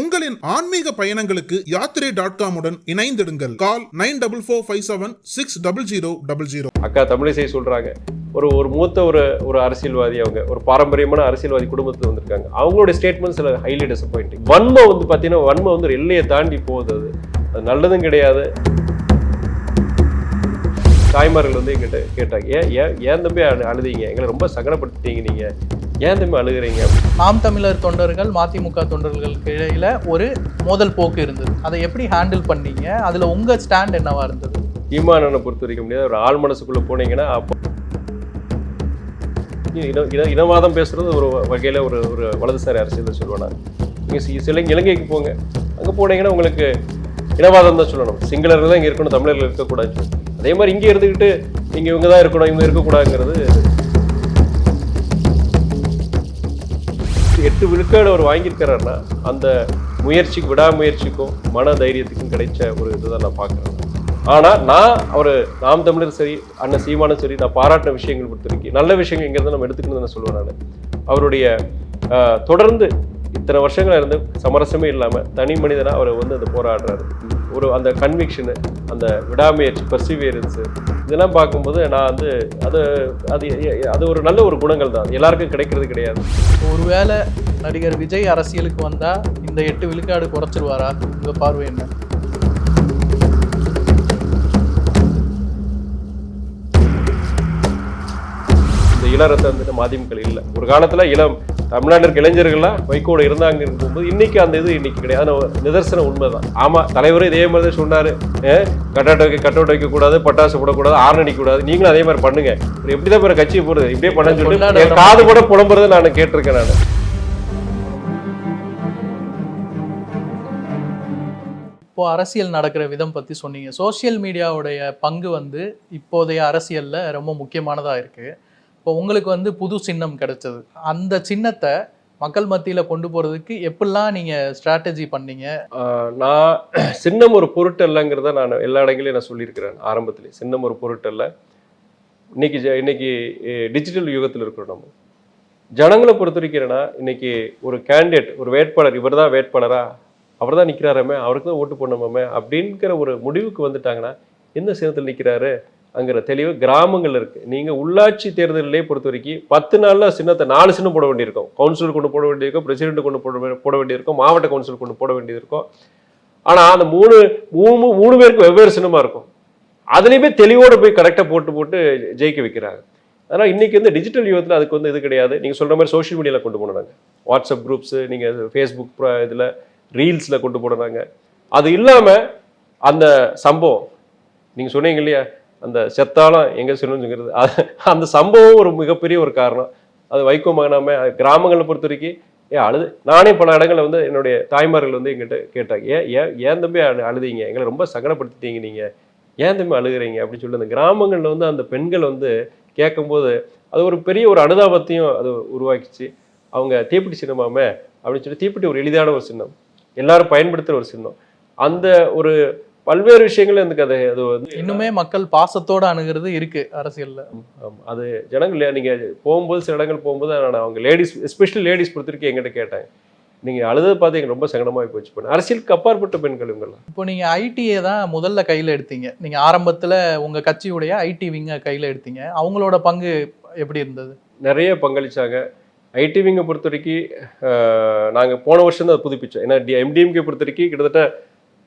உங்களின் ஆன்மீக பயணங்களுக்கு யாத்திரை டாட் காமுடன் இணைந்திடுங்கள். Call nine double four five seven six double zero double zero அக்கா தமிழிசை சொல்றாங்க. ஒரு ஒரு மூத்த ஒரு ஒரு அரசியல்வாதி அவங்க ஒரு பாரம்பரியமான அரசியல்வாதி குடும்பத்துல வந்திருக்காங்க. அவங்களோட ஸ்டேட்மெண்ட் சில ஹைலி டிசப்பாயிண்டிங் வன்மை வந்து பார்த்தீங்கன்னா வன்மை வந்து ஒரு எல்லையை தாண்டி போகுது அது. அது நல்லதும் கிடையாது. தாய்மார்கள் வந்து எங்கிட்ட கேட்டாங்க ஏன் ஏன் ஏன் தம்பி அழுதீங்க? எங்களை ரொம்ப சங்கடப்படுத்திட்டீங்க நீங்கள் ஏன் தம்பி அழுகுறீங்க? நாம் தமிழர் தொண்டர்கள் மதிமுக தொண்டர்களுக்கு இடையில ஒரு மோதல் போக்கு இருந்தது. அதை எப்படி ஹேண்டில் பண்ணீங்க? அதுல உங்க ஸ்டாண்ட் என்னவா இருந்தது? ஈமானனை பொறுத்த வரைக்க முடியாது. ஒரு ஆள் மனசுக்குள்ள போனீங்கன்னா அப்போ இன இன இனவாதம் பேசுறது ஒரு வகையில ஒரு ஒரு வலதுசாரி அரசியல் சொல்லுவேன் நான். நீங்க சி- சில இலங்கைக்கு போங்க. அங்க போனீங்கன்னா உங்களுக்கு இனவாதம் தான் சொல்லணும். சிங்களர்கள் தான் இங்க இருக்கணும் தமிழர்கள் இருக்கக்கூடாது அதே மாதிரி இங்கே இருந்துக்கிட்டு இங்க இவங்க தான் இருக்கணும் இவங்க இருக்கக்கூடாதுங்கிறது எட்டு விழுக்காடு அவர் வாங்கியிருக்கிறாருன்னா அந்த முயற்சிக்கு விடாமுயற்சிக்கும் மன தைரியத்துக்கும் கிடைச்ச ஒரு இதுதான் நான் பார்க்குறேன். ஆனால் நான் அவர் நாம் தமிழர் சரி அண்ணன் சீமானும் சரி நான் பாராட்டின விஷயங்கள் பொறுத்திருக்கு நல்ல விஷயங்கள் இங்கேருந்து நம்ம எடுத்துக்கணும்னு நான் சொல்லுவேன் நான். அவருடைய தொடர்ந்து இத்தனை வருஷங்களாக இருந்து சமரசமே இல்லாமல் தனி மனிதனாக அவர் வந்து அந்த போராடுறாரு. ஒரு அந்த கன்விக்ஷனு அந்த விடாமுயற்சி பர்சிவியரன்ஸு இதெல்லாம் பார்க்கும்போது நான் வந்து அது அது அது ஒரு நல்ல ஒரு குணங்கள் தான். எல்லாருக்கும் கிடைக்கிறது கிடையாது. ஒருவேளை நடிகர் விஜய் அரசியலுக்கு வந்தா இந்த எட்டு விழுக்காடு குறைச்சிருவாரா? உங்க பார்வை என்ன? இந்த இளரத்தை வந்துட்டு மதிமுக இல்லை. ஒரு காலத்துல இளம் தமிழ்நாட்டில் இருக்க இளைஞர்கள்லாம் வைகோட இருந்தாங்க இருக்கும்போது இன்னைக்கு அந்த இது இன்னைக்கு கிடையாது. ஆனா நிதர்சன உண்மைதான். ஆமா தலைவரும் இதே மாதிரி தான் சொன்னாரு. கட்டாட்ட வைக்க கட்டோட்ட வைக்க கூடாது பட்டாசு போடக்கூடாது ஆர்ன் அடிக்க கூடாது நீங்களும் அதே மாதிரி பண்ணுங்க. இப்படி எப்படிதான் பிற கட்சியை போறது இப்படியே பண்ண சொல்லி கொண்டாட என் காது கூட புலம்புறதை நான் கேட்டிருக்கேன் நான். இப்போ அரசியல் நடக்கிற விதம் பத்தி சொன்னீங்க. சோஷியல் மீடியாவுடைய பங்கு வந்து இப்போதைய அரசியல்ல ரொம்ப முக்கியமானதா இருக்கு. இப்போ உங்களுக்கு வந்து புது சின்னம் கிடைச்சது. அந்த சின்னத்தை மக்கள் மத்தியில் கொண்டு போகிறதுக்கு எப்படிலாம் நீங்கள் ஸ்ட்ராட்டஜி பண்ணீங்க? நான் சின்னம் ஒரு பொருட்டு இல்லைங்கிறத நான் எல்லா இடங்களையும் நான் சொல்லியிருக்கிறேன். ஆரம்பத்துலேயே சின்னம் ஒரு பொருட்டு இல்லை இன்னைக்கு ஜ- இன்னைக்கு டிஜிட்டல் யுகத்தில் இருக்கிறோம் நம்ம. ஜனங்களை பொறுத்த வரைக்கிறேன்னா இன்னைக்கு ஒரு கேண்டிடேட் ஒரு வேட்பாளர் இவர் தான் வேட்பாளரா? அவர் தான் நிற்கிறாராமே அவருக்கு தான் ஓட்டு போடணுமாமே? அப்படிங்கிற ஒரு முடிவுக்கு வந்துட்டாங்கன்னா எந்த சின்னத்தில் நிற்கிறாரு அங்கிற தெளிவு கிராமங்கள் இருக்குது நீங்கள் உள்ளாட்சி தேர்தலிலே பொறுத்த வரைக்கும் பத்து நாளில் சின்னத்தை நாலு சின்னம் போட வேண்டியிருக்கும். கவுன்சிலர் கொண்டு போட வேண்டியிருக்கும் பிரசிடென்ட் கொண்டு போட போட வேண்டியிருக்கும் மாவட்ட கவுன்சில் கொண்டு போட வேண்டியிருக்கும். ஆனால் அந்த மூணு மூணு மூணு பேருக்கு வெவ்வேறு சின்னமாக இருக்கும். அதுலேயுமே தெளிவோடு போய் கரெக்டாக போட்டு போட்டு ஜெயிக்க வைக்கிறாங்க. அதனால் இன்னைக்கு வந்து டிஜிட்டல் யுகத்தில் அதுக்கு வந்து இது கிடையாது. நீங்கள் சொல்கிற மாதிரி சோஷியல் மீடியாவில் கொண்டு போனாங்க. வாட்ஸ்அப் குரூப்ஸு நீங்கள் ஃபேஸ்புக் இதில் ரீல்ஸில் கொண்டு போனாங்க. அது இல்லாமல் அந்த சம்பவம் நீங்கள் சொன்னீங்க இல்லையா? அந்த செத்தாலும் எங்கே சொல்லணுங்கிறது அது அந்த சம்பவம் ஒரு மிகப்பெரிய ஒரு காரணம். அது வைகோ மகனாம கிராமங்களை பொறுத்த வரைக்கும் ஏன் அழுது. நானே பல இடங்களில் வந்து என்னுடைய தாய்மார்கள் வந்து எங்கிட்ட கேட்டாங்க ஏன் ஏன் ஏன் தம்பி அழு அழுதீங்க? எங்களை ரொம்ப சங்கடப்படுத்திட்டீங்க நீங்கள் ஏன் தம்பி அழுகுறீங்க? அப்படின்னு சொல்லி அந்த கிராமங்களில் வந்து அந்த பெண்கள் வந்து கேட்கும்போது அது ஒரு பெரிய ஒரு அனுதாபத்தையும் அது உருவாக்கிச்சு. அவங்க தீப்பெட்டி சின்னமாமே அப்படின்னு சொல்லி தீப்பெட்டி ஒரு எளிதான ஒரு சின்னம். எல்லாரும் பயன்படுத்துகிற ஒரு சின்னம். அந்த ஒரு பல்வேறு விஷயங்கள் எனக்கு அது அது வந்து இன்னுமே மக்கள் பாசத்தோட அணுகிறது இருக்கு அரசியல்ல. அது ஜனங்கள் இல்லையா? நீங்க போகும்போது சில இடங்கள் போகும்போது நான் அவங்க லேடிஸ் எஸ்பெஷலி லேடிஸ் பொறுத்த வரைக்கும் எங்கிட்ட கேட்டேன். நீங்க அழுததை பார்த்து எனக்கு ரொம்ப சங்கடமாகி போச்சு பண்ண. அரசியலுக்கு அப்பாற்பட்ட பெண்கள் இவங்கெல்லாம். இப்போ நீங்க ஐடியை தான் முதல்ல கையில எடுத்தீங்க. நீங்க ஆரம்பத்துல உங்க கட்சியுடைய ஐடி விங்க கையில எடுத்தீங்க. அவங்களோட பங்கு எப்படி இருந்தது? நிறைய பங்களிச்சாங்க. ஐடிவிங்க பொறுத்த வரைக்கும் ஆஹ், நாங்க போன வருஷம் தான் அதை புதுப்பிச்சோம் ஏன்னா எம்டிஎம்கே பொறுத்த வரைக்கும் கிட்டத்தட்ட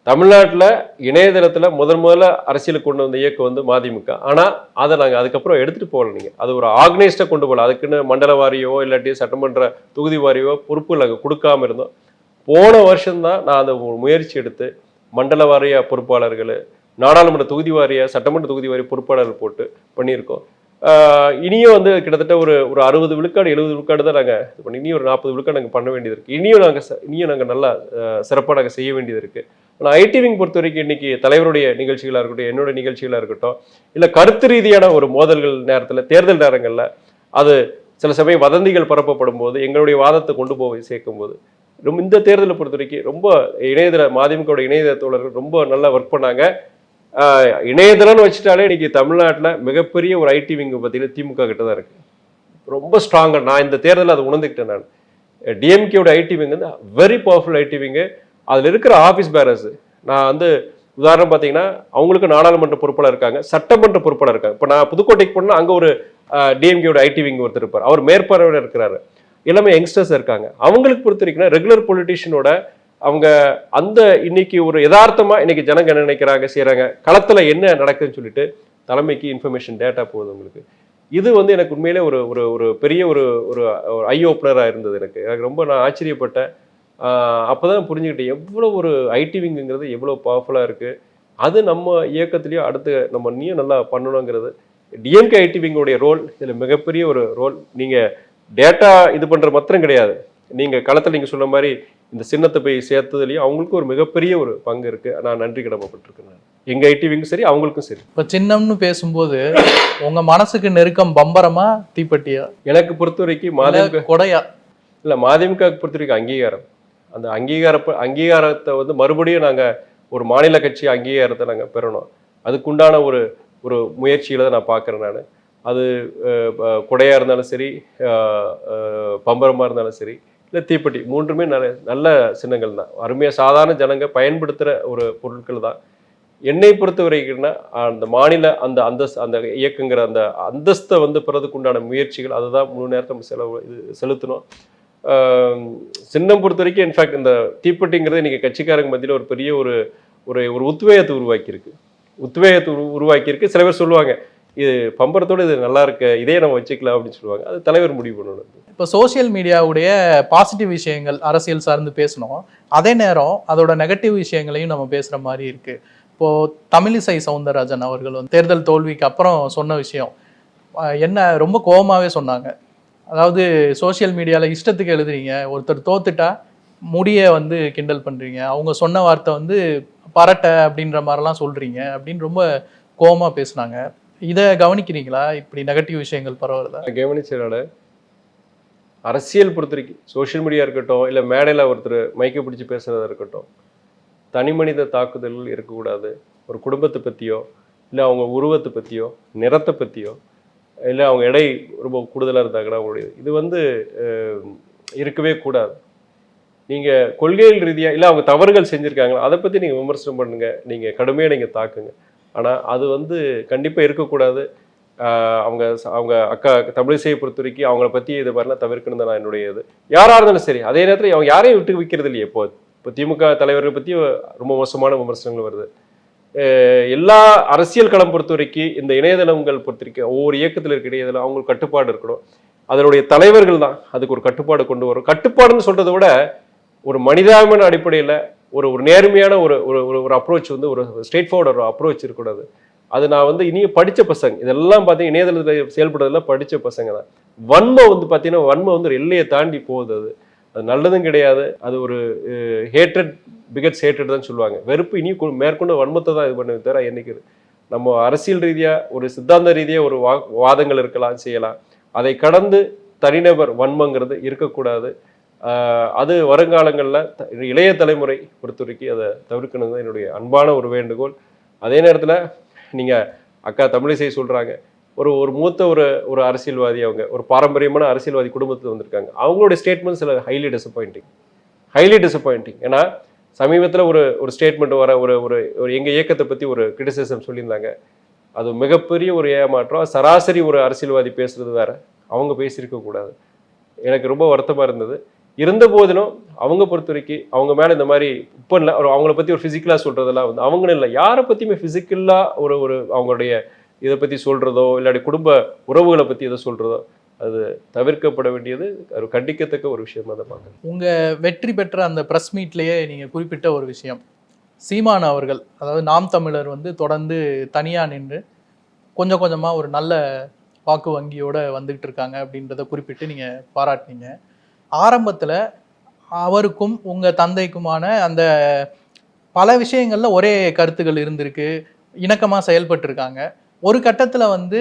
தமிழ்நாட்டில் இணையதளத்தில் முதன் முதல்ல அரசியலுக்கு கொண்டு வந்த இயக்கம் வந்து மதிமுக. ஆனால் அதை நாங்கள் அதுக்கப்புறம் எடுத்துகிட்டு போகல நீங்கள் அது ஒரு ஆர்கனைஸ்டாக கொண்டு போகல. அதுக்குன்னு மண்டல வாரியோ இல்லாட்டி சட்டமன்ற தொகுதி வாரியோ பொறுப்பு நாங்கள் கொடுக்காம இருந்தோம். போன வருஷம்தான் நான் அந்த ஒரு முயற்சி எடுத்து மண்டல வாரிய பொறுப்பாளர்கள் நாடாளுமன்ற தொகுதி வாரிய சட்டமன்ற தொகுதி வாரிய பொறுப்பாளர்கள் போட்டு பண்ணியிருக்கோம். இனியும் வந்து கிட்டத்தட்ட ஒரு ஒரு அறுபது விழுக்காடு எழுபது விழுக்காடு தான் நாங்கள் இது பண்ணி இனியும் ஒரு நாற்பது விழுக்காடு நாங்கள் பண்ண வேண்டியது இருக்குது இனியும் நாங்கள் இனியும் நாங்கள் நல்லா சிறப்பாக நாங்கள் செய்ய வேண்டியது இருக்குது ஆனால் ஐடிவிங் பொறுத்த வரைக்கும் இன்னைக்கு தலைவருடைய நிகழ்ச்சிகளாக இருக்கட்டும் என்னோட நிகழ்ச்சிகளாக இருக்கட்டும் இல்லை கருத்து ரீதியான ஒரு மோதல்கள் நேரத்தில் தேர்தல் நேரங்களில் அது சில சமயம் வதந்திகள் பரப்பப்படும் போது எங்களுடைய வாதத்தை கொண்டு போய் சேர்க்கும் போது ரொம்ப இந்த தேர்தலை பொறுத்த வரைக்கும் ரொம்ப இணையதள மதிமுகவோட இணையதள தோழர்கள் ரொம்ப நல்லா ஒர்க் பண்ணாங்க. இணையதளம்னு வச்சுட்டாலே இன்னைக்கு தமிழ்நாட்டில் மிகப்பெரிய ஒரு ஐடி விங்கு பார்த்தீங்கன்னா திமுக கிட்ட தான் இருக்குது ரொம்ப ஸ்ட்ராங்காக நான் இந்த தேர்தலில் அதை உணர்ந்துக்கிட்டேன் நான். டிஎம்கேயோட ஐடி விங் வந்து வெரி பவர்ஃபுல் ஐடி விங்கு அதில் இருக்கிற ஆஃபீஸ் பேரர்ஸ் நான் வந்து உதாரணம் பார்த்தீங்கன்னா அவங்களுக்கு நாடாளுமன்ற பொறுப்பாளர் இருக்காங்க சட்டமன்ற பொறுப்பாளர் இருக்காங்க. இப்போ நான் புதுக்கோட்டைக்கு போனால் அங்கே ஒரு டிஎம்கேயோட ஐடி விங் ஒருத்தர் இருப்பார். அவர் மேற்பார்வையில் இருக்கிறாரு. எல்லாமே யங்ஸ்டர்ஸ் இருக்காங்க. அவங்களுக்கு பொறுத்த வரைக்கும் ரெகுலர் பொலிட்டிஷியனோட அவங்க அந்த இன்னைக்கு ஒரு யதார்த்தமாக இன்னைக்கு ஜனங்க என்ன நினைக்கிறாங்க செய்கிறாங்க களத்தில் என்ன நடக்குதுன்னு சொல்லிட்டு தலைமைக்கு இன்ஃபர்மேஷன் டேட்டா போகுது உங்களுக்கு இது வந்து எனக்கு உண்மையிலே ஒரு ஒரு ஒரு பெரிய ஒரு ஒரு ஐ ஓப்பனராக இருந்தது எனக்கு. எனக்கு ரொம்ப நான் ஆச்சரியப்பட்டேன். ஆஹ் அப்பதான் புரிஞ்சுக்கிட்டேன். எவ்வளோ ஒரு ஐடி விங்குங்கிறது எவ்வளோ பவர்ஃபுல்லாக இருக்கு. அது நம்ம இயக்கத்துலேயும் அடுத்து நம்ம நீயும் நல்லா பண்ணணுங்கிறது டிஎம்கே ஐடி விங்கோடைய ரோல் இதில் மிகப்பெரிய ஒரு ரோல் நீங்கள் டேட்டா இது பண்ணுற மாத்திரம் கிடையாது. நீங்கள் களத்தில் நீங்கள் சொன்ன மாதிரி இந்த சின்னத்தை போய் சேர்த்ததுலேயும் அவங்களுக்கும் ஒரு மிகப்பெரிய ஒரு பங்கு இருக்கு. நான் நன்றி கடமைப்பட்டிருக்கேன் எங்கள் ஐடி விங்கும் சரி அவங்களுக்கும் சரி. இப்போ சின்னம்னு பேசும்போது உங்க மனசுக்கு நெருக்கம் பம்பரமா தீப்பெட்டியா? எனக்கு பொறுத்த வரைக்கும் இல்ல கொடையா? இல்லை மதிமுக பொறுத்த வரைக்கும் அங்கீகாரம். அந்த அங்கீகார அங்கீகாரத்தை வந்து மறுபடியும் நாங்கள் ஒரு மாநில கட்சி அங்கீகாரத்தை நாங்கள் பெறணும். அதுக்குண்டான ஒரு ஒரு முயற்சியில் தான் நான் பார்க்குறேன் நான். அது குடையாக இருந்தாலும் சரி பம்பரமாக இருந்தாலும் சரி இல்லை தீப்பெட்டி மூன்றுமே நல்ல நல்ல சின்னங்கள் தான். அருமையாக சாதாரண ஜனங்க பயன்படுத்துகிற ஒரு பொருட்கள் தான். என்னை பொறுத்த வரைக்கும்னா அந்த மாநில அந்த அந்தஸ்து அந்த இயக்குங்கிற அந்த அந்தஸ்தை வந்து பெறதுக்கு உண்டான முயற்சிகள் அதுதான் முழு நேரத்தை நம்ம செலவு இது செலுத்தணும். சின்னம் பொறுத்த வரைக்கும் இன்ஃபேக்ட் இந்த தீப்பெட்டிங்கிறது இன்றைக்கி கட்சிக்காரங்க மத்தியில் ஒரு பெரிய ஒரு ஒரு ஒரு உத்வேகத்தை உருவாக்கியிருக்கு. உத்வேகத்தை உரு உருவாக்கியிருக்கு. சில பேர் சொல்லுவாங்க இது பம்பரத்தோட இது நல்லா இருக்கு இதே நம்ம வச்சுக்கலாம் அப்படின்னு சொல்லுவாங்க. அது தலைவர் முடிவு பண்ணணும் இப்போ சோஷியல் மீடியாவுடைய பாசிட்டிவ் விஷயங்கள் அரசியல் சார்ந்து பேசணும் அதே நேரம் அதோட நெகட்டிவ் விஷயங்களையும் நம்ம பேசுகிற மாதிரி இருக்கு. இப்போ தமிழிசை சவுந்தரராஜன் அவர்கள் வந்து தேர்தல் தோல்விக்கு அப்புறம் சொன்ன விஷயம் என்ன ரொம்ப கோபமாகவே சொன்னாங்க. அதாவது சோஷியல் மீடியாவில் இஷ்டத்துக்கு எழுதுறீங்க. ஒருத்தர் தோத்துட்டா முடிய வந்து கிண்டல் பண்ணுறீங்க அவங்க சொன்ன வார்த்தை வந்து பரட்டை அப்படின்ற மாதிரிலாம் சொல்கிறீங்க அப்படின்னு ரொம்ப கோமாக பேசுனாங்க. இதை கவனிக்கிறீங்களா? இப்படி நெகட்டிவ் விஷயங்கள் பரவாயில்ல கவனிச்சனால அரசியல் பொறுத்தவரைக்கும் சோஷியல் மீடியா இருக்கட்டும் இல்லை மேடையில் ஒருத்தர் மைக்கை பிடிச்சி பேசுகிறதா இருக்கட்டும் தனி மனித தாக்குதல்கள் இருக்கக்கூடாது. ஒரு குடும்பத்தை பற்றியோ இல்லை அவங்க உருவத்தை பற்றியோ நிறத்தை பற்றியோ இல்லை அவங்க எடை ரொம்ப கூடுதலாக இருந்தாங்கன்னா அவங்களுடைய இது வந்து இருக்கவே கூடாது. நீங்கள் கொள்கைகள் ரீதியாக இல்லை அவங்க தவறுகள் செஞ்சுருக்காங்களா அதை பற்றி நீங்கள் விமர்சனம் பண்ணுங்கள் நீங்கள் கடுமையாக நீங்கள் தாக்குங்க. ஆனால் அது வந்து கண்டிப்பாக இருக்கக்கூடாது. அவங்க அவங்க அக்கா தமிழிசையை பொறுத்த வரைக்கும் அவங்கள பற்றி இது மாதிரிலாம் தவிர்க்கணும் தான் நான் என்னுடைய இது யாராக இருந்தாலும் சரி அதே நேரத்தில் அவங்க யாரையும் விட்டு வைக்கிறது இல்லையே இப்போ இப்போ திமுக தலைவர்களை பற்றி ரொம்ப மோசமான விமர்சனங்கள் வருது. எல்லா அரசியல் களம் பொறுத்த வரைக்கும் இந்த இணையதளங்கள் பொறுத்த வரைக்கும் ஒவ்வொரு இயக்கத்தில் இருக்க இணையதளம் அவங்களுக்கு கட்டுப்பாடு இருக்கணும். அதனுடைய தலைவர்கள் தான் அதுக்கு ஒரு கட்டுப்பாடு கொண்டு வரும். கட்டுப்பாடுன்னு சொல்றதை விட ஒரு மனிதாபிமான அடிப்படையில் ஒரு ஒரு நேர்மையான ஒரு ஒரு ஒரு- ஒரு அப்ரோச் வந்து ஒரு ஸ்ட்ரெயிட் ஃபார்வர்ட் ஒரு அப்ரோச் இருக்கக்கூடாது அது. நான் வந்து இனியும் படித்த பசங்க இதெல்லாம் பார்த்தீங்கன்னா இணையதளத்தில் செயல்படுறதெல்லாம் படித்த பசங்க தான். வன்மை வந்து பார்த்தீங்கன்னா வன்மை வந்து எல்லையை தாண்டி போகுது அது. அது நல்லதும் கிடையாது. அது ஒரு ஹேட்ரட் பிகட்ஸ் ஹேட்ரட் தான் சொல்லுவாங்க. வெறுப்பு இனி மேற்கொண்டு வன்மத்தை தான் இது பண்ணுவே தவிர என்னைக்கு நம்ம அரசியல் ரீதியாக ஒரு சித்தாந்த ரீதியாக ஒரு வா வாதங்கள் இருக்கலாம் செய்யலாம். அதை கடந்து தனிநபர் வன்மங்கிறது இருக்கக்கூடாது. அது வருங்காலங்களில் இளைய தலைமுறை பொறுத்தவரைக்கும் அதை தவிர்க்கணும் தான் என்னுடைய அன்பான ஒரு வேண்டுகோள். அதே நேரத்தில் நீங்கள் அக்கா தமிழிசை சொல்கிறாங்க ஒரு ஒரு மூத்த ஒரு ஒரு அரசியல்வாதி அவங்க ஒரு பாரம்பரியமான அரசியல்வாதி குடும்பத்தில் வந்திருக்காங்க. அவங்களுடைய ஸ்டேட்மெண்ட் சில ஹைலி டிசப்பாயிண்டிங் ஹைலி டிசப்பாயிண்டிங் ஏன்னா சமீபத்தில் ஒரு ஒரு ஸ்டேட்மெண்ட் வர ஒரு ஒரு ஒரு எங்கள் இயக்கத்தை பற்றி ஒரு கிரிட்டிசிசம் சொல்லியிருந்தாங்க. அது மிகப்பெரிய ஒரு ஏமாற்றம். சராசரி ஒரு அரசியல்வாதி பேசுறது வேற. அவங்க பேசியிருக்க கூடாது. எனக்கு ரொம்ப வருத்தமாக இருந்தது. இருந்த போதிலும் அவங்க பொறுத்த வரைக்கும் அவங்க மேலே இந்த மாதிரி இப்போ இல்லை ஒரு அவங்கள பற்றி ஒரு ஃபிசிக்கலாக சொல்கிறதெல்லாம் வந்து அவங்களும் இல்லை. யாரை பற்றியுமே ஃபிசிக்கலாக ஒரு ஒரு அவங்களுடைய இதை பற்றி சொல்கிறதோ இல்லாட்டி குடும்ப உறவுகளை பற்றி எதை சொல்கிறதோ அது தவிர்க்கப்பட வேண்டியது ஒரு கண்டிக்கத்தக்க ஒரு விஷயமா தான் பார்க்குறேன் உங்கள் வெற்றி பெற்ற அந்த ப்ரெஸ் மீட்லேயே நீங்கள் குறிப்பிட்ட ஒரு விஷயம். சீமான் அவர்கள் அதாவது நாம் தமிழர் வந்து தொடர்ந்து தனியாக நின்று கொஞ்சம் கொஞ்சமாக ஒரு நல்ல வாக்கு வங்கியோடு வந்துக்கிட்டு இருக்காங்க அப்படின்றத குறிப்பிட்டு நீங்கள் பாராட்டினீங்க. ஆரம்பத்தில் அவருக்கும் உங்கள் தந்தைக்குமான அந்த பல விஷயங்களில் ஒரே கருத்துகள் இருந்திருக்கு. இணக்கமாக செயல்பட்டுருக்காங்க. ஒரு கட்டத்தில் வந்து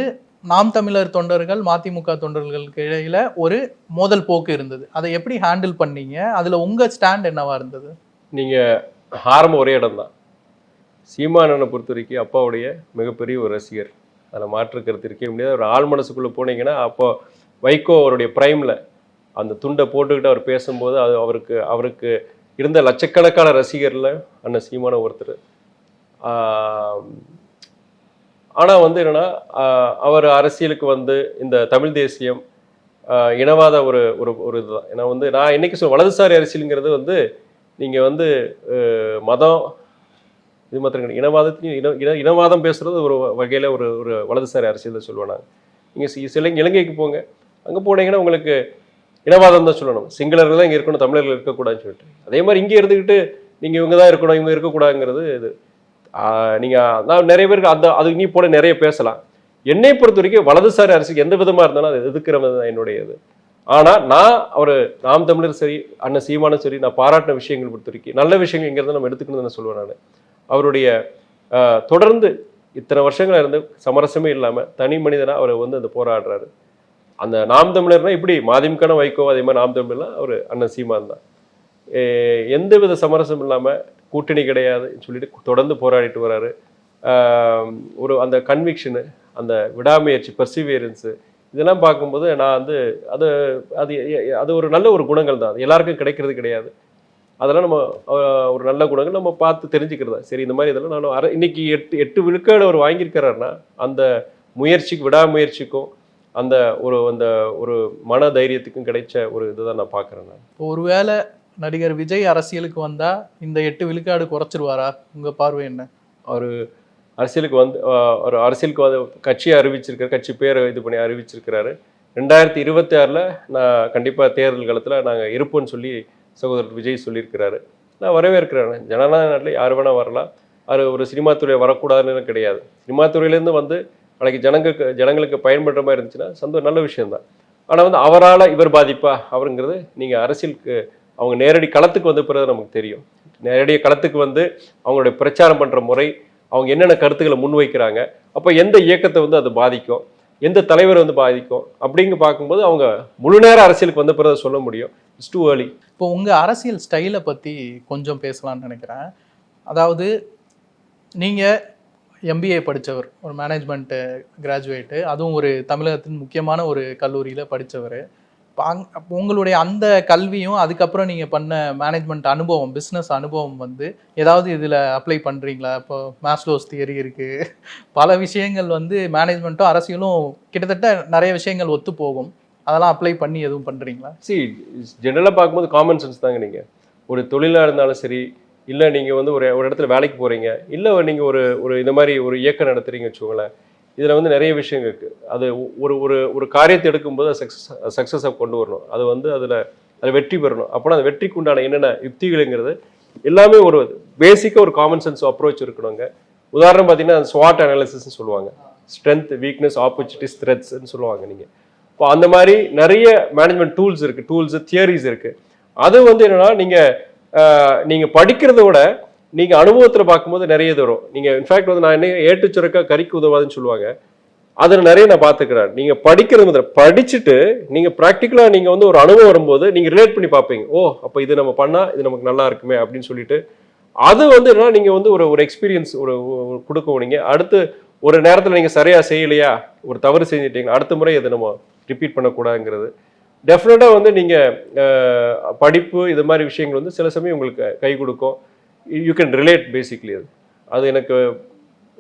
நாம் தமிழர் தொண்டர்கள் மதிமுக தொண்டர்களுக்கு இடையில ஒரு மோதல் போக்கு இருந்தது. அதை எப்படி ஹேண்டில் பண்ணீங்க? அதில் உங்கள் ஸ்டாண்ட் என்னவா இருந்தது? நீங்கள் ஆரம்பம் ஒரே இடம் தான். சீமானனை பொறுத்த வரைக்கும் அப்பாவுடைய மிகப்பெரிய ஒரு ரசிகர். அதில் மாற்று கருத்து முடியாது. ஒரு ஆள் மனசுக்குள்ளே போனீங்கன்னா அப்போ வைகோ அவருடைய ப்ரைமில் அந்த துண்டை போட்டுக்கிட்டு அவர் பேசும்போது அது அவருக்கு அவருக்கு இருந்த லட்சக்கணக்கான ரசிகர்ல அண்ணன் சீமான ஒருத்தர். ஆனால் வந்து என்னென்னா அவர் அரசியலுக்கு வந்து இந்த தமிழ் தேசியம் இனவாத ஒரு ஒரு ஒரு இதுதான் ஏன்னா வந்து நான் என்னைக்கு சொல் வலதுசாரி அரசியலுங்கிறது வந்து நீங்கள் வந்து மதம் இது மாத்திரம் கிடையாது. இனவாதத்தையும் இன இன இனவாதம் பேசுகிறது ஒரு வகையில் ஒரு ஒரு வலதுசாரி அரசியல் சொல்லுவேன் நான். நீங்கள் சில இலங்கைக்கு போங்க. அங்கே போனீங்கன்னா உங்களுக்கு இனவாதம் தான் சொல்லணும். சிங்களர்கள் தான் இங்கே இருக்கணும் தமிழர்கள் இருக்கக்கூடாதுன்னு சொல்லிட்டு. அதே மாதிரி இங்கே இருந்துக்கிட்டு நீங்கள் இவங்க தான் இருக்கணும் இவங்க இருக்கக்கூடாதுங்கிறது இது. நீங்கள் நான் நிறைய பேருக்கு அந்த அது நீ போல நிறைய பேசலாம். என்னை பொறுத்த வரைக்கும் வலதுசாரி அரசுக்கு எந்த விதமாக இருந்தாலும் அது எதிர்க்கிறது தான் என்னுடைய இது ஆனால் நான் அவர் நாம் தமிழர் சரி அண்ணன் சீமானும் சரி நான் பாராட்டின விஷயங்கள் பொறுத்த வரைக்கும் நல்ல விஷயங்கள் இங்கிறத நம்ம எடுத்துக்கணும்னு நான் சொல்லுவேன் நான். அவருடைய தொடர்ந்து இத்தனை வருஷங்களா இருந்து சமரசமே இல்லாமல் தனி மனிதனாக அவர் வந்து அந்த போராடுறாரு. அந்த நாம் தமிழர்னா இப்படி மாதிமுக்கான வைகோ அதே மாதிரி நாம் தமிழர்லாம் அவர் அண்ணன் சீமான் தான். எந்தவித சமரசம் இல்லாமல் கூட்டணி கிடையாதுன்னு சொல்லிட்டு தொடர்ந்து போராடிட்டு வராரு. ஒரு அந்த கன்விக்ஷனு அந்த விடாமுயற்சி பர்சிவியரன்ஸு இதெல்லாம் பார்க்கும்போது நான் வந்து அது அது அது ஒரு நல்ல ஒரு குணங்கள் தான். எல்லாருக்கும் கிடைக்கிறது கிடையாது. அதெல்லாம் நம்ம ஒரு நல்ல குணங்கள் நம்ம பார்த்து தெரிஞ்சுக்கிறதா? சரி இந்த மாதிரி இதெல்லாம் நான் அரை இன்னைக்கு எட்டு எட்டு விழுக்காடு அவர் வாங்கியிருக்கிறாருன்னா அந்த முயற்சிக்கு விடாமுயற்சிக்கும் அந்த ஒரு அந்த ஒரு மன தைரியத்துக்கும் கிடைச்ச ஒரு இதுதான் நான் பார்க்குறேன் நான். இப்போ ஒருவேளை நடிகர் விஜய் அரசியலுக்கு வந்தா இந்த எட்டு விழுக்காடு குறைச்சிருவாரா? உங்க பார்வை என்ன? அவர் அரசியலுக்கு வந்து ஒரு அரசியலுக்கு வந்து கட்சியை அறிவிச்சிருக்காரு கட்சி பேரை இது பண்ணி அறிவிச்சிருக்கிறாரு. ரெண்டாயிரத்தி இருபத்தி ஆறில் நான் கண்டிப்பாக தேர்தல் காலத்தில் நாங்கள் இருப்போம்னு சொல்லி சகோதரர் விஜய் சொல்லியிருக்கிறாரு. நான் வரவேற்கிறேன். ஜனநாயக நாட்டில் யார் வேணால் வரலாம். அது ஒரு சினிமா துறையை வரக்கூடாதுன்னு கிடையாது. சினிமா துறையிலேருந்து வந்து நாளைக்கு ஜனங்களுக்கு ஜனங்களுக்கு பயன்படுற மாதிரி இருந்துச்சுன்னா சந்தோஷம் நல்ல விஷயம்தான். ஆனால் வந்து அவரால் இவர் பாதிப்பா? அவருங்கிறது நீங்கள் அரசியலுக்கு அவங்க நேரடி களத்துக்கு வந்த பிறகு நமக்கு தெரியும். நேரடியாக களத்துக்கு வந்து அவங்களுடைய பிரச்சாரம் பண்ணுற முறை அவங்க என்னென்ன கருத்துக்களை முன்வைக்கிறாங்க அப்போ எந்த இயக்கத்தை வந்து அது பாதிக்கும் எந்த தலைவர் வந்து பாதிக்கும் அப்படிங்க பார்க்கும்போது அவங்க முழு நேர அரசியலுக்கு வந்த பிறகு சொல்ல முடியும். இட்ஸ் டூ ஏர்லி இப்போ உங்கள் அரசியல் ஸ்டைலை பற்றி கொஞ்சம் பேசலாம்னு நினைக்கிறேன். அதாவது நீங்கள் எம்பிஏ படித்தவர் ஒரு மேனேஜ்மெண்ட்டு கிராஜுவேட்டு அதுவும் ஒரு தமிழகத்தின் முக்கியமான ஒரு கல்லூரியில் படித்தவர் அங் உங்களுடைய அந்த கல்வியும் அதுக்கப்புறம் நீங்கள் பண்ண மேனேஜ்மெண்ட் அனுபவம் பிஸ்னஸ் அனுபவம் வந்து ஏதாவது இதில் அப்ளை பண்ணுறீங்களா இப்போ மேஸ்லோஸ் தியரி இருக்குது பல விஷயங்கள் வந்து மேனேஜ்மெண்ட்டும் அரசியலும் கிட்டத்தட்ட நிறைய விஷயங்கள் ஒத்து போகும். அதெல்லாம் அப்ளை பண்ணி எதுவும் பண்ணுறீங்களா சி ஜெனரலாக பார்க்கும்போது காமன் சென்ஸ் தாங்க நீங்கள் ஒரு தொழிலாக இருந்தாலும் சரி இல்லை நீங்கள் வந்து ஒரு ஒரு இடத்துல வேலைக்கு போகிறீங்க இல்லை நீங்கள் ஒரு ஒரு இந்த மாதிரி ஒரு இயக்கம் நடத்துகிறீங்க வச்சுக்கோங்களேன். இதில் வந்து நிறைய விஷயங்கள் இருக்குது அது ஒரு ஒரு ஒரு காரியத்தை எடுக்கும்போது அது சக்ஸஸ் சக்ஸஸாக கொண்டு வரணும். அது வந்து அதில் அதில் வெற்றி பெறணும். அப்போனா அந்த வெற்றிக்கு உண்டான என்னென்ன யுக்திகளுங்கிறது எல்லாமே ஒரு பேசிக்காக ஒரு காமன் சென்ஸ் அப்ரோச் இருக்கணுங்க. உதாரணம் பார்த்தீங்கன்னா அந்த ஸ்வாட் அனாலிசிஸ்ன்னு சொல்லுவாங்க. ஸ்ட்ரென்த் வீக்னஸ் ஆப்பர்ச்சுனிட்டிஸ் த்ரெட்ஸ்ன்னு சொல்லுவாங்க நீங்கள் இப்போ அந்த மாதிரி நிறைய மேனேஜ்மெண்ட் டூல்ஸ் இருக்குது டூல்ஸு தியரிஸ் இருக்குது அது வந்து என்னன்னா நீங்கள் நீங்கள் படிக்கிறத விட நீங்க அனுபவத்துல பார்க்கும்போது நிறைய இது வரும். நீங்க இன்ஃபேக்ட் வந்து நான் என்ன ஏட்டு சுரக்கா கறிக்கு உதவாதுன்னு சொல்லுவாங்க. அதில் நிறைய நான் பார்த்துக்கிறேன். நீங்க படிக்கிறது முதல்ல படிச்சுட்டு நீங்க ப்ராக்டிக்கலா நீங்க வந்து ஒரு அனுபவம் வரும்போது நீங்க ரிலேட் பண்ணி பார்ப்பீங்க. ஓ அப்போ இது நம்ம பண்ணா இது நமக்கு நல்லா இருக்குமே அப்படின்னு சொல்லிட்டு. அது வந்து என்ன நீங்க வந்து ஒரு ஒரு எக்ஸ்பீரியன்ஸ் ஒரு கொடுக்கவும் நீங்கள் நீங்க. அடுத்து ஒரு நேரத்தில் நீங்க சரியா செய்யலையா? ஒரு தவறு செஞ்சிட்டீங்க. அடுத்த முறை இதை நம்ம ரிப்பீட் பண்ணக்கூடாதுங்கிறது. டெஃபினட்டாக வந்து நீங்கள் படிப்பு இது மாதிரி விஷயங்கள் வந்து சில சமயம் உங்களுக்கு கை கொடுக்கும். யூ கேன் ரிலேட் பேசிக்லி அது. அது எனக்கு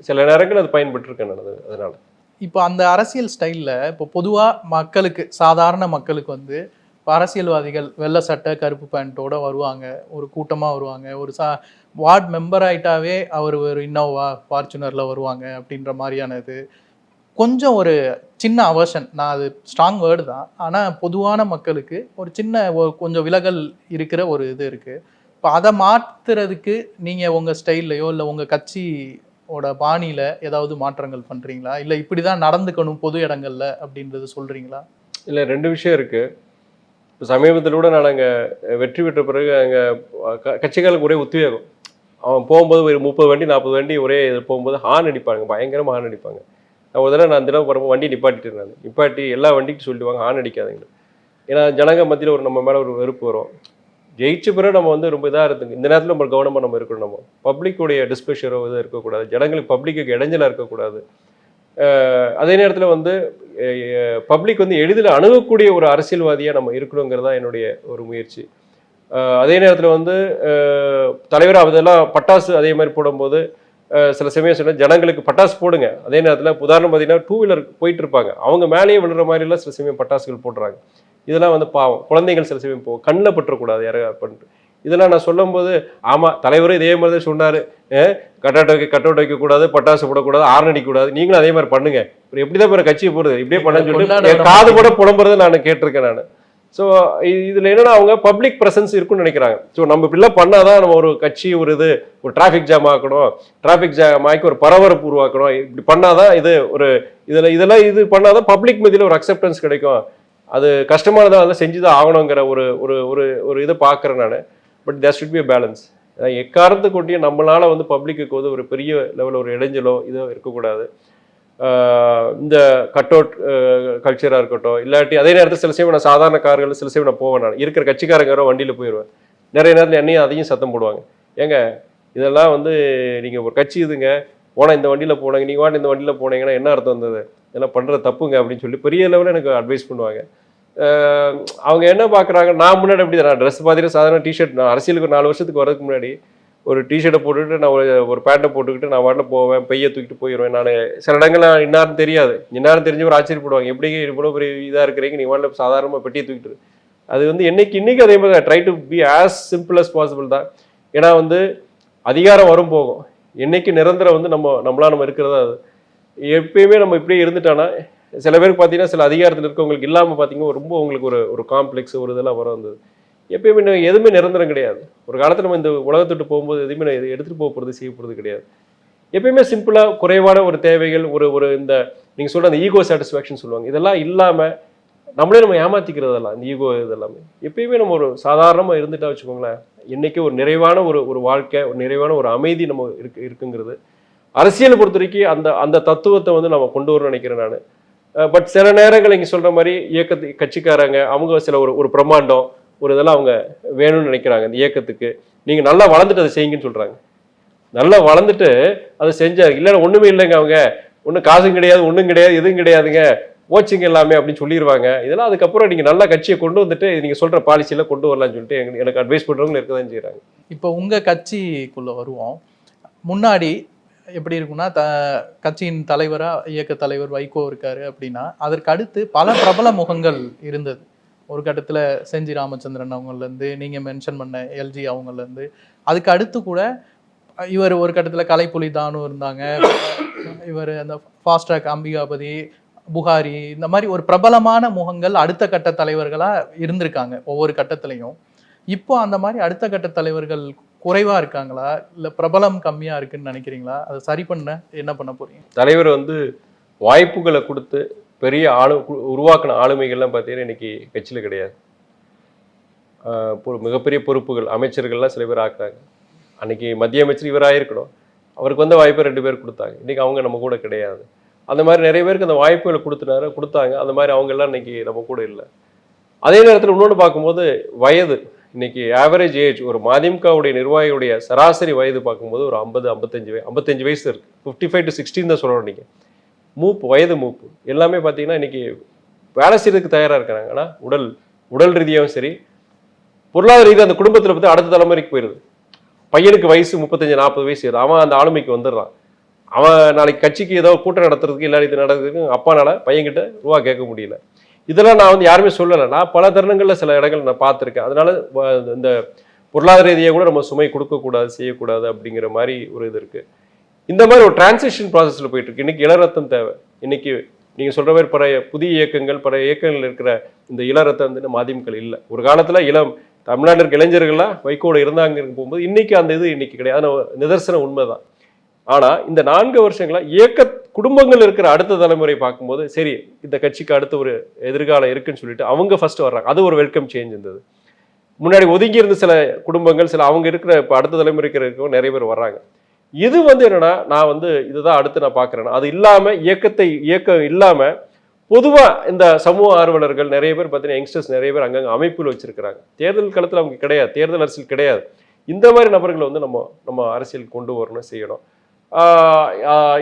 சில நேரங்கள் அது பயன்பட்டுருக்கேன் நான் அது- அதனால். இப்போ அந்த அரசியல் ஸ்டைலில் இப்போ பொதுவாக மக்களுக்கு சாதாரண மக்களுக்கு வந்து இப்போ அரசியல்வாதிகள் வெள்ளை சட்டை கருப்பு பேண்ட்டோட வருவாங்க ஒரு கூட்டமாக வருவாங்க ஒரு சா வார்டு மெம்பர் ஆகிட்டாவே அவர் ஒரு இன்னோவா ஃபார்ச்சுனரில் வருவாங்க அப்படின்ற மாதிரியான இது. கொஞ்சம் ஒரு சின்ன அவர்ஷன் நான் அது ஸ்ட்ராங் வேர்டு தான். ஆனால் பொதுவான மக்களுக்கு ஒரு சின்ன கொஞ்சம் விலகல் இருக்கிற ஒரு இது இருக்குது இப்போ அதை மாற்றுறதுக்கு நீங்கள் உங்கள் ஸ்டைல்லையோ இல்லை உங்கள் கட்சியோட பாணியில் ஏதாவது மாற்றங்கள் பண்ணுறீங்களா இல்லை இப்படி தான் நடந்துக்கணும் பொது இடங்கள்ல அப்படின்றது சொல்கிறீங்களா இல்லை ரெண்டு விஷயம் இருக்குது இப்போ சமீபத்தில் கூட நான் அங்கே வெற்றி பெற்ற பிறகு அங்கே கட்சிகளுக்கு ஒரே உத்வேகம். அவன் போகும்போது ஒரு முப்பது வண்டி நாற்பது வண்டி ஒரே இதில் போகும்போது ஹார்ன் அடிப்பாங்க பயங்கரமாக ஹார்ன் அடிப்பாங்க. நான் ஒரு தடவை நான் தினம் வரும்போது வண்டி நிப்பாட்டிட்டு நான். நிப்பாட்டி எல்லா வண்டிக்கும் சொல்லிடுவாங்க ஹார்ன் அடிக்காதீங்க ஏன்னா ஜனங்க மத்தியில் ஒரு நம்ம மேலே ஒரு வெறுப்பு வரும். ஜெயிச்ச பிறகு நம்ம வந்து ரொம்ப இதாக இருந்து இந்த நேரத்தில் நம்ம கவனமாக நம்ம இருக்கணும் நம்ம. பப்ளிக்குடைய டிஸ்பெஷரோ இது இருக்கக்கூடாது. ஜனங்களுக்கு பப்ளிக்கு இடைஞ்சலாக இருக்கக்கூடாது. அதே நேரத்தில் வந்து பப்ளிக் வந்து எளிதில் அணுகக்கூடிய ஒரு அரசியல்வாதியாக நம்ம இருக்கணுங்கிறது தான் என்னுடைய ஒரு முயற்சி. அதே நேரத்தில் வந்து தலைவராக தலைவர் அதெல்லாம் பட்டாசு அதே மாதிரி போடும்போது சில சமயம் சொன்ன ஜனங்களுக்கு பட்டாசு போடுங்க. அதே நேரத்தில் உதாரணம் பார்த்தீங்கன்னா டூ வீலர் போயிட்டு இருப்பாங்க. அவங்க மேலேயே விழுற மாதிரிலாம் சில சமயம் பட்டாசுகள் போடுறாங்க. இதெல்லாம் வந்து பாவம். குழந்தைகள் சில சமயம் போகும் கண்ணில் பற்றக்கூடாது யாரும் பண்ணிட்டு. இதெல்லாம் நான் சொல்லும்போது ஆமா தலைவரும் இதே மாதிரி தான் சொன்னாரு கட்டவுட் வைக்க கட்டவுட் வைக்கக்கூடாது பட்டாசு போடக்கூடாது ஆர்ன் அடிக்கக்கூடாது. நீங்களும் அதே மாதிரி பண்ணுங்க. இப்போ எப்படி தான் பிற கட்சியை போடுறது. இப்படியே பண்ணன்னு கொண்டாட சொல்லிட்டு காது கூட புலம்புறதை நான் கேட்டிருக்கேன் நான். ஸோ இதுல என்னன்னா அவங்க பப்ளிக் பிரசன்ஸ் இருக்குன்னு நினைக்கிறாங்க. ஸோ நம்ம இப்படிலாம் பண்ணாதான் நம்ம ஒரு கட்சி ஒரு இது ஒரு டிராஃபிக் ஜாம் ஆக்கணும். டிராஃபிக் ஜாம் ஆக்கி ஒரு பரபரப்பு உருவாக்கணும். இப்படி பண்ணாதான் இது ஒரு இதுல இதெல்லாம் இது பண்ணாதான் பப்ளிக் மத்தியில ஒரு அக்செப்டன்ஸ் கிடைக்கும். அது கஷ்டமானதாக அதெல்லாம் செஞ்சு தான் ஆகணுங்கிற ஒரு ஒரு ஒரு ஒரு இதை பார்க்குறேன் நான். But there should be balance எக்காரத்தை கொண்டியும் நம்மளால் வந்து பப்ளிக்கு வந்து ஒரு பெரிய லெவலில் ஒரு இடைஞ்சலோ இதோ இருக்கக்கூடாது. இந்த கட் அவுட் கல்ச்சராக இருக்கட்டும் இல்லாட்டி அதே நேரத்தில் சில சமயம் நான் சாதாரண கார்கள் சில சமயம் நான் போவேன் நான். இருக்கிற கட்சிக்காரங்க வண்டியில் போயிடுவேன் நிறைய நேரத்தில் என்னையும் அதையும் சத்தம் போடுவாங்க. ஏங்க இதெல்லாம் வந்து நீங்கள் ஒரு கட்சி இதுங்க. போனால் இந்த வண்டியில் போனாங்க நீங்கள் வாட்டி இந்த வண்டியில் போனீங்கன்னா என்ன அர்த்தம் வந்தது? இதெல்லாம் பண்ணுற தப்புங்க அப்படின்னு சொல்லி பெரிய லெவலில் எனக்கு அட்வைஸ் பண்ணுவாங்க. அவங்க என்ன பார்க்குறாங்க நான் முன்னாடி அப்படி நான் ட்ரெஸ் பார்த்துட்டு சாதாரண டிஷர்ட் நான் அரசியலுக்கு ஒரு நாலு வருஷத்துக்கு வரதுக்கு முன்னாடி ஒரு டிஷர்ட்டை போட்டுக்கிட்டு நான் ஒரு ஒரு பேண்ட்டை போட்டுக்கிட்டு நான் வாட்டில் போவேன் பையை தூக்கிட்டு போயிடுவேன் நான் சில இடங்கள்ல இன்னாரும் தெரியாது. இன்னாரும் தெரிஞ்சு ஒரு ஆச்சரியப்படுவாங்க. எப்படி இவ்வளோ பெரிய இதாக இருக்கிறீங்க? நீ வாட்டில் சாதாரணமாக பெட்டியை தூக்கிட்டு அது வந்து என்னைக்கு இன்னைக்கு அதே மாதிரி try to be as simple as possible தான். ஏன்னா வந்து அதிகாரம் வரும் போகும். என்னைக்கு நிரந்தரம் வந்து நம்ம நம்மளா நம்ம இருக்கிறதா அது. எப்பயுமே நம்ம இப்படியே இருந்துட்டோன்னா சில பேருக்கு பார்த்தீங்கன்னா சில அதிகாரத்தில் இருக்கவங்களுக்கு இல்லாமல் பார்த்தீங்கன்னா ரொம்ப உங்களுக்கு ஒரு ஒரு காம்ப்ளெக்ஸ் ஒரு இதெல்லாம் வர வந்தது எப்பயுமே நம்ம எதுவுமே நிரந்தரம் கிடையாது. ஒரு காலத்தில் நம்ம இந்த உலகத்துட்டு போகும்போது எதுவுமே நான் எடுத்துகிட்டு போக போகிறது செய்ய போகிறது கிடையாது. எப்பயுமே சிம்பிளாக குறைவான ஒரு தேவைகள் ஒரு ஒரு இந்த நீங்கள் சொல்கிற அந்த ஈகோ சாட்டிஸ்ஃபேக்ஷன் சொல்லுவாங்க. இதெல்லாம் இல்லாமல் நம்மளே நம்ம ஏமாத்திக்கிறதெல்லாம் இந்த ஈகோ இதெல்லாமே. எப்பயுமே நம்ம ஒரு சாதாரணமாக இருந்துட்டா வச்சுக்கோங்களேன் இன்றைக்கி ஒரு நிறைவான ஒரு ஒரு வாழ்க்கை ஒரு நிறைவான ஒரு அமைதி நம்ம இருக்கு இருக்குங்கிறது அரசியலை பொறுத்த வரைக்கும் அந்த அந்த தத்துவத்தை வந்து நம்ம கொண்டு வரணும்னு நினைக்கிறேன் நான். பட் சில நேரங்கள் நீங்கள் சொல்கிற மாதிரி இயக்கத்து கட்சிக்காரங்க அவங்க சில ஒரு ஒரு பிரம்மாண்டம் ஒரு இதெல்லாம் அவங்க வேணும்னு நினைக்கிறாங்க இந்த இயக்கத்துக்கு. நீங்கள் நல்லா வளர்ந்துட்டு அதை செய்யுங்கன்னு சொல்கிறாங்க நல்லா வளர்ந்துட்டு அதை செஞ்சாரு இல்லைன்னா ஒன்றுமே இல்லைங்க அவங்க. ஒன்றும் காசும் கிடையாது ஒன்றும் கிடையாது எதுவும் கிடையாதுங்க. ஓச்சிங்க எல்லாமே அப்படின்னு சொல்லிடுவாங்க இதெல்லாம் அதுக்கப்புறம் நீங்கள் நல்ல கட்சியை கொண்டு வந்துட்டு நீங்கள் சொல்கிற பாலிசியில் கொண்டு வரலாம்னு சொல்லிட்டு எனக்கு- எனக்கு அட்வைஸ் பண்றவங்க இருக்க தான் செய்கிறாங்க இப்போ உங்கள் கட்சிக்குள்ளே வருவோம். முன்னாடி எப்படி இருக்கும்னா த கட்சியின் தலைவராக இயக்க தலைவர் வைகோ இருக்காரு அப்படின்னா அதற்கு அடுத்து பல பிரபல முகங்கள் இருந்தது. ஒரு கட்டத்தில் செஞ்சி ராமச்சந்திரன் அவங்கள்லேருந்து நீங்கள் மென்ஷன் பண்ண எல்ஜி அவங்கள்லேருந்து. அதுக்கு அடுத்து கூட இவர் ஒரு கட்டத்தில் கலைப்புலி தானு இருந்தாங்க. இவர் அந்த ஃபாஸ்ட் ட்ராக் அம்பிகாபதி புகாரி இந்த மாதிரி ஒரு பிரபலமான முகங்கள் அடுத்த கட்ட தலைவர்களாக இருந்திருக்காங்க ஒவ்வொரு கட்டத்திலையும். இப்போ அந்த மாதிரி அடுத்த கட்ட தலைவர்கள் குறைவாக இருக்காங்களா? இல்லை பிரபலம் கம்மியாக இருக்குன்னு நினைக்கிறீங்களா? அதை சரி பண்ண என்ன பண்ண போறீங்க? தலைவர் வந்து வாய்ப்புகளை கொடுத்து பெரிய ஆளு கு- உருவாக்கின ஆளுமைகள்லாம் பார்த்தீங்கன்னா இன்னைக்கு கட்சியில் கிடையாது. மிகப்பெரிய பொறுப்புகள் அமைச்சர்கள்லாம் சில பேர் ஆக்குறாங்க. அன்னைக்கு மத்திய அமைச்சர் இவராக இருக்கணும். அவருக்கு வந்த வாய்ப்பை ரெண்டு பேர் கொடுத்தாங்க. இன்றைக்கி அவங்க நம்ம கூட கிடையாது. அந்த மாதிரி நிறைய பேருக்கு அந்த வாய்ப்புகளை கொடுத்துனாரு கொடுத்தாங்க. அந்த மாதிரி அவங்கெல்லாம் இன்னைக்கு நம்ம கூட இல்லை. அதே நேரத்தில் இன்னொன்று பார்க்கும்போது வயது. இன்னைக்கு ஆவரேஜ் ஏஜ் ஒரு மதிமுகவுடைய நிர்வாகியுடைய சராசரி வயது பார்க்கும்போது ஒரு ஐம்பது ஐம்பத்தஞ்சு வய ஐம்பத்தஞ்சு வயசு இருக்கு. ஃபிஃப்டி ஃபைவ் டு சிக்ஸ்டீன் தான் சொல்லணும் நீங்கள் மூப்பு வயது மூப்பு. எல்லாமே பார்த்தீங்கன்னா இன்னைக்கு வேலை செய்யறதுக்கு தயாராக இருக்கிறாங்க. ஆனால் உடல் உடல் ரீதியாகவும் சரி பொருளாதார ரீதியாக அந்த குடும்பத்தில் பார்த்து அடுத்த தலைமுறைக்கு போயிடுது பையனுக்கு வயசு முப்பத்தஞ்சு நாற்பது வயசு ஆகுது. அவன் அந்த ஆளுமைக்கு வந்துடுறான். அவன் நாளைக்கு கட்சிக்கு ஏதோ கூட்டம் நடத்துறதுக்கு இல்லாட்டி இது நடத்துறதுக்கு அப்பானால பையன்கிட்ட ரூபா கேட்க முடியல. இதெல்லாம் நான் வந்து யாருமே சொல்லலை. நான் பல தருணங்களில் சில இடங்கள் நான் பார்த்துருக்கேன். அதனால இந்த பொருளாதார ரீதியாக கூட நம்ம சுமை கொடுக்கக்கூடாது செய்யக்கூடாது அப்படிங்கிற மாதிரி ஒரு இது இருக்கு. இந்த மாதிரி ஒரு டிரான்சிஷன் ப்ராசஸில் போயிட்டு இருக்கு. இன்னைக்கு இளரத்தம் தேவை. இன்னைக்கு நீங்க சொல்ற மாதிரி பழைய புதிய இயக்கங்கள் பழைய இயக்கங்கள் இருக்கிற இந்த இளரத்தம் வந்து மதிமுக இல்லை. ஒரு காலத்தில் இளம் தமிழ்நாட்டிற்கு இருக்க இளைஞர்கள்லாம் வைகோட இருந்தாங்க போகும்போது இன்னைக்கு அந்த இது இன்னைக்கு கிடையாது. நிதர்சனம் நிதர்சன உண்மைதான். ஆனால் இந்த நான்கு வருஷங்களாக இயக்க குடும்பங்கள் இருக்கிற அடுத்த தலைமுறை பார்க்கும்போது சரி இந்த கட்சிக்கு அடுத்த ஒரு எதிர்காலம் இருக்குன்னு சொல்லிட்டு அவங்க ஃபர்ஸ்ட் வர்றாங்க. அது ஒரு வெல்கம் சேஞ்ச் இருந்தது. முன்னாடி ஒதுங்கி இருந்த சில குடும்பங்கள் சில அவங்க இருக்கிற இப்போ அடுத்த தலைமுறைக்கு இருக்கவங்க நிறைய பேர் வர்றாங்க. இது வந்து என்னன்னா நான் வந்து இதுதான் அடுத்து நான் பார்க்குறேன். அது இல்லாமல் இயக்கத்தை இயக்கம் இல்லாமல் பொதுவாக இந்த சமூக ஆர்வலர்கள் நிறைய பேர் பார்த்தீங்கன்னா யங்ஸ்டர்ஸ் நிறைய பேர் அங்கங்கே அமைப்பில் வச்சிருக்கிறாங்க. தேர்தல் காலத்தில் அவங்க கிடையாது. தேர்தல் அரசியல் கிடையாது. இந்த மாதிரி நபர்களை வந்து நம்ம நம்ம அரசியல் கொண்டு வரணும் செய்யணும்.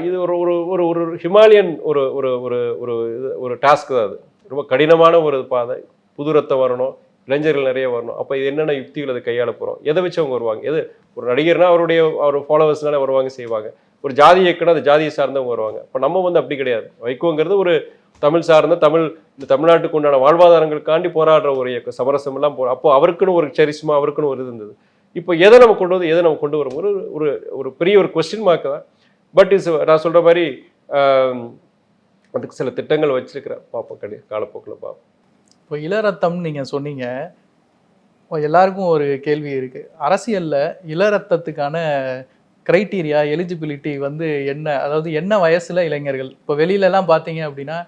இது ஒரு ஒரு ஒரு ஒரு ஹிமாலயன் ஒரு ஒரு ஒரு ஒரு இது ஒரு டாஸ்க் தான் அது. ரொம்ப கடினமான ஒரு பாதை. புது ரத்தம் வரணும் இளைஞர்கள் நிறைய வரணும். அப்போ இது என்னென்ன யுக்திகள் அதை கையாள போகிறோம் எதை வச்சு அவங்க வருவாங்க? எது? ஒரு நடிகர்னா அவருடைய அவர் ஃபாலோவர்ஸ்னால வருவாங்க செய்வாங்க. ஒரு ஜாதி இயக்கம்னா அந்த ஜாதியை சார்ந்தவங்க வருவாங்க. இப்போ நம்ம வந்து அப்படி கிடையாது. வைகோங்கிறது ஒரு தமிழ் சார்ந்த தமிழ் இந்த தமிழ்நாட்டுக்கு உண்டான வாழ்வாதாரங்களுக்காண்டி போராடுற ஒரு இயக்கம். சமரசம் எல்லாம் போ அப்போ அவருக்குன்னு ஒரு சரிசுமா அவருக்குன்னு ஒரு இது இருந்தது. இப்போ எதை நம்ம கொண்டு வந்து எதை நம்ம கொண்டு வரும்? ஒரு ஒரு ஒரு பெரிய ஒரு கொஸ்டின் மார்க் தான். பட் இஸ் நான் சொல்ற மாதிரி அதுக்கு சில திட்டங்கள் வச்சிருக்கிறேன். பார்ப்போம் கடி காலப்போக்கில் பார்ப்போம். இப்போ இளரத்தம் நீங்கள் சொன்னீங்க. எல்லாருக்கும் ஒரு கேள்வி இருக்குது அரசியலில் இளரத்தத்துக்கான கிரைட்டீரியா எலிஜிபிலிட்டி வந்து என்ன? அதாவது என்ன வயசில் இளைஞர்கள்? இப்போ வெளியிலலாம் பார்த்தீங்க அப்படின்னா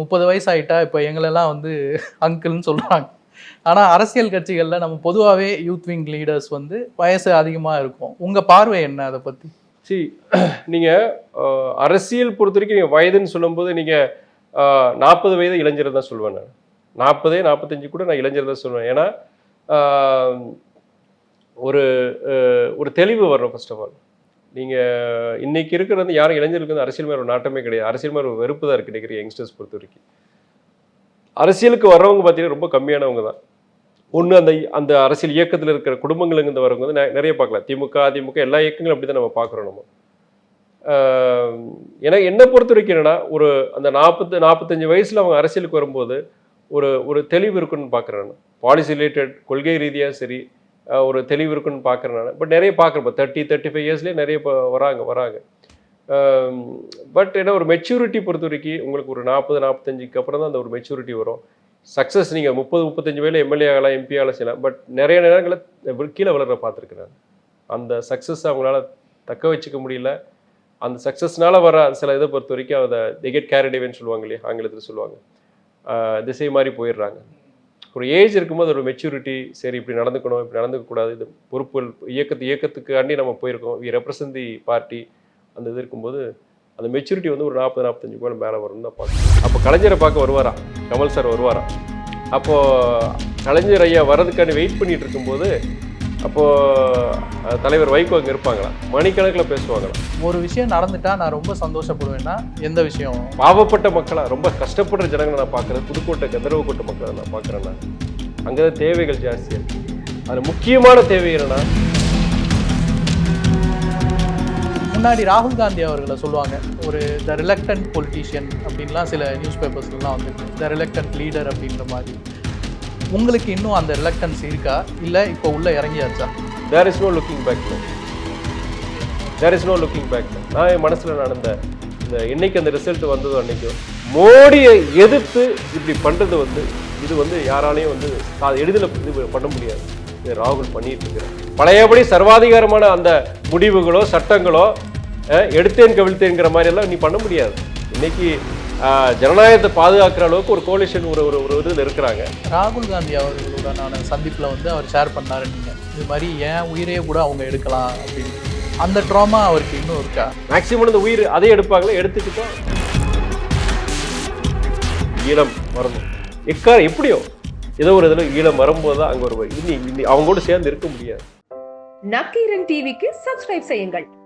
முப்பது வயசு ஆகிட்டா இப்போ எங்களெல்லாம் வந்து அங்கிள்னு சொல்கிறாங்க ஆனால் அரசியல் கட்சிகள்ல நம்ம பொதுவாகவே யூத் விங் லீடர்ஸ் வந்து வயசு அதிகமாக இருக்கும். உங்கள் பார்வை என்ன அதை பற்றி சி நீங்கள் அரசியல் பொறுத்த வரைக்கும் நீங்கள் வயதுன்னு சொல்லும்போது நீங்கள் நாற்பது வயது இளைஞர் தான் சொல்லுவேன் நான். நாற்பதே நாற்பத்தஞ்சு கூட நான் இளைஞர் தான் சொல்லுவேன். ஏன்னா ஒரு ஒரு தெளிவு வரணும் ஃபர்ஸ்ட் ஆஃப் ஆல் நீங்கள் இன்றைக்கி இருக்கிறது யாரும் இளைஞர்களுக்கு வந்து அரசியல் மேலே ஒரு நாட்டமே கிடையாது. அரசியல் மேலே ஒரு வெறுப்பு தான் இருக்குது நினைக்கிற யங்ஸ்டர்ஸ் பொறுத்த வரைக்கும். அரசியலுக்கு வர்றவங்க பார்த்தீங்கன்னா ரொம்ப கம்மியானவங்க தான். ஒன்று அந்த அந்த அரசியல் இயக்கத்தில் இருக்கிற குடும்பங்கள்லேருந்து வரவங்க வந்து நிறைய பார்க்கலாம். திமுக அதிமுக எல்லா இயக்கங்களும் அப்படி தான் நம்ம பார்க்குறோம் நம்ம. ஏன்னா என்னை பொறுத்த வரைக்கும் என்னன்னா ஒரு அந்த நாற்பத்து நாற்பத்தஞ்சு வயசில் அவங்க அரசியலுக்கு வரும்போது ஒரு ஒரு தெளிவு இருக்குன்னு பார்க்குறேன் நான். பாலிசி ரிலேட்டட் கொள்கை ரீதியாக சரி ஒரு தெளிவு இருக்குன்னு பார்க்குறேன் நான். பட் நிறைய பார்க்குறப்ப தேர்ட்டி தேர்ட்டி ஃபைவ் இயர்ஸ்லேயே நிறைய இப்போ வராங்க வராங்க. Um, பட் ஏன்னா ஒரு மெச்சூரிட்டி பொறுத்த வரைக்கும் உங்களுக்கு ஒரு நாற்பது நாற்பத்தஞ்சுக்கு அப்புறம் தான் அந்த ஒரு மெச்சூரிட்டி வரும். சக்ஸஸ் நீங்கள் முப்பது முப்பத்தஞ்சு வயதில் எம்எல்ஏ ஆகலாம் எம்பி ஆகலாம் செய்யலாம். பட் நிறைய நேரங்களில் கீழே வளர பார்த்துருக்குறேன் அந்த சக்ஸஸ் அவங்களால தக்க வச்சுக்க முடியல. அந்த சக்ஸஸ்னால வர சில இதை பொறுத்த வரைக்கும் அதை தி கெட் carried சொல்லுவாங்க இல்லையா? ஆங்கிலத்தில் சொல்லுவாங்க. திசை மாதிரி போயிடுறாங்க. ஒரு ஏஜ் இருக்கும்போது ஒரு மெச்சூரிட்டி சரி இப்படி நடந்துக்கணும் இப்படி நடந்துக்கக்கூடாது. இது பொறுப்புகள் இயக்கத்து இயக்கத்துக்காண்டி நம்ம போயிருக்கோம். வி ரெப்ரசன்ட் தி பார்ட்டி அந்த இது இருக்கும்போது அந்த மெச்சூரிட்டி வந்து ஒரு நாற்பது நாற்பத்தஞ்சு மேலே மேலே வரும்னு தான் பார்க்கணும் அப்போ கலைஞரை பார்க்க வருவாரா? கமல் சார் வருவாரா? அப்போ கலைஞர் ஐயா வர்றதுக்காண்டி வெயிட் பண்ணிட்டு இருக்கும்போது அப்போ அஹ், தலைவர் வைகோ அங்கே இருப்பாங்களா? மணிக்கணக்கில் பேசுவாங்களா? ஒரு விஷயம் நடந்துட்டா நான் ரொம்ப சந்தோஷப்படுவேன்னா எந்த விஷயம் பாவப்பட்ட மக்களா? ரொம்ப கஷ்டப்படுற ஜனங்களை நான் பார்க்குறேன். புதுக்கோட்டை கந்தரவ கோட்டை மக்களை நான் பார்க்குறேன் நான். அங்கே தான் தேவைகள் ஜாஸ்தியாக இருக்கு. அதில் முக்கியமான தேவை என்னன்னா முன்னாடி ராகுல் காந்தி அவர்களை சொல்லுவாங்க ஒரு த ரிலக்டன்ட் பொலிட்டீஷியன் அப்படின்லாம் சில நியூஸ் பேப்பர்ஸ்லாம் வந்துருக்கு. த ரிலக்டன்ட் லீடர் அப்படின்ற மாதிரி. உங்களுக்கு இன்னும் அந்த ரிலக்டன்ஸ் இருக்கா? இல்லை இப்போ உள்ள இறங்கியாச்சா? There is no looking back there is no looking back நான் என் மனசில் நடந்த இந்த இன்னைக்கு அந்த ரிசல்ட் வந்ததோ அன்னைக்கு மோடியை எதிர்த்து இப்படி பண்ணுறது வந்து இது வந்து யாராலையும் வந்து எளிதில் இது பண்ண முடியாது. ராகுல் பண்ணிட்டு இருக்கிறார். பழையபடி சர்வாதிகாரமான அந்த முடிவுகளோ சட்டங்களோ எடுத்தேன் கவிழ்த்தேங்கிற மாதிரி எல்லாம் நீ பண்ண முடியாது. இன்னைக்கு ஜனநாயகத்தை பாதுகாக்கிற அளவுக்கு ஒரு கோலிஷன் ஒரு ஒரு ஒரு இதில் இருக்கிறாங்க. ராகுல் காந்தி அவர்களுடனான சந்திப்பில் வந்து அவர் ஷேர் பண்ணாரு நீங்கள் இது மாதிரி ஏன் உயிரே கூட அவங்க எடுக்கலாம் அப்படின்னு. அந்த ட்ராமா அவருக்கு இன்னும் இருக்கா? மேக்சிமம் இந்த உயிர் அதை எடுப்பாங்களே எடுத்துக்கிட்டோம் ஈழம் வரணும். எக்கார எப்படியோ? ஏதோ ஒரு இதில் ஈழம் வரும்போது தான் அங்கே ஒரு இனி இனி அவங்களோட சேர்ந்து இருக்க முடியாது. நக்கீரன் டிவிக்கு சப்ஸ்கிரைப் செய்யுங்கள்.